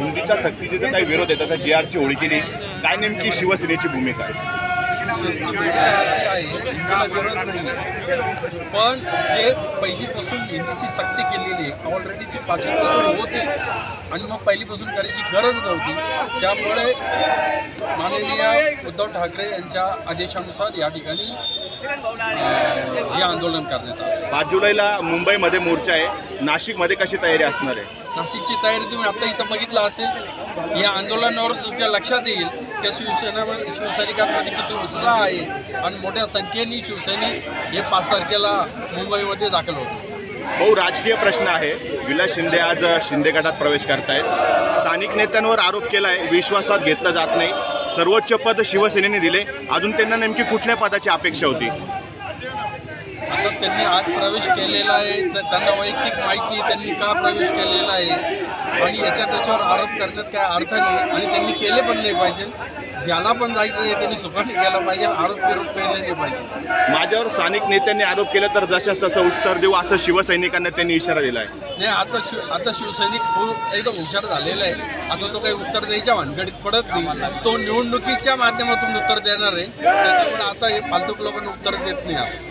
हिंदीचा सक्तीचा काही विरोध आहे त्याचा जी आरची होळी केली काय नेमकी शिवसेनेची भूमिका आहे? शिवसेनेची भूमिका आहे विरोध नाही पण जे पहिलीपासून हिंदीची सक्ती केलेली आहे ऑलरेडी ती पाचवीपासून होती. आणि मग पहिलीपासून करायची गरज नव्हती. त्यामुळे माननीय उद्धव ठाकरे यांच्या आदेशानुसार या ठिकाणी हे आंदोलन करण्यात आलं. पाच जुलैला मुंबईमध्ये मोर्चा आहे. नाशिकमध्ये कशी तयारी असणार आहे? नाशिकची तयारी तुम्ही आता इथं बघितलं असेल. या आंदोलनावर तुमच्या लक्षात येईल की शिवसेना शिवसैनिकांमध्ये किती उत्साह आहे आणि मोठ्या संख्येने शिवसैनिक हे पाच तारखेला मुंबईमध्ये दाखल होते भाऊ राजकीय प्रश्न आहे. विलास शिंदे आज शिंदे गटात प्रवेश करतायत. स्थानिक नेत्यांवर आरोप केलाय. विश्वासात घेतलं जात नाही. सर्वोच्च पद शिवसेनेने दिले. अजून त्यांना नेमकी कुठल्या पदाची अपेक्षा होती? आता त्यांनी आज प्रवेश केलेला आहे तर त्यांना वैयक्तिक माहिती त्यांनी का प्रवेश केलेला आहे? आणि याच्या त्याच्यावर आरोप करण्यात काय अर्थ नाही आणि त्यांनी केले पण नाही पाहिजे. ज्याला पण जायचं आहे त्यांनी सुखाने गेला पाहिजे आरोप विरोध केले नाही पाहिजे. माझ्यावर स्थानिक नेत्यांनी आरोप केला तर जशास तसं उत्तर देऊ असं शिवसैनिकांना त्यांनी इशारा दिलाय. नाही आता शिव आता शिवसैनिक पू- एकदम हुशार झालेला आहे. आता तो काही उत्तर द्यायच्या भानगडीत पडत नाही. तो निवडणुकीच्या माध्यमातून उत्तर देणार आहे. त्याच्यामुळे आता हे फालतूक लोकांना उत्तर देत नाही आपण.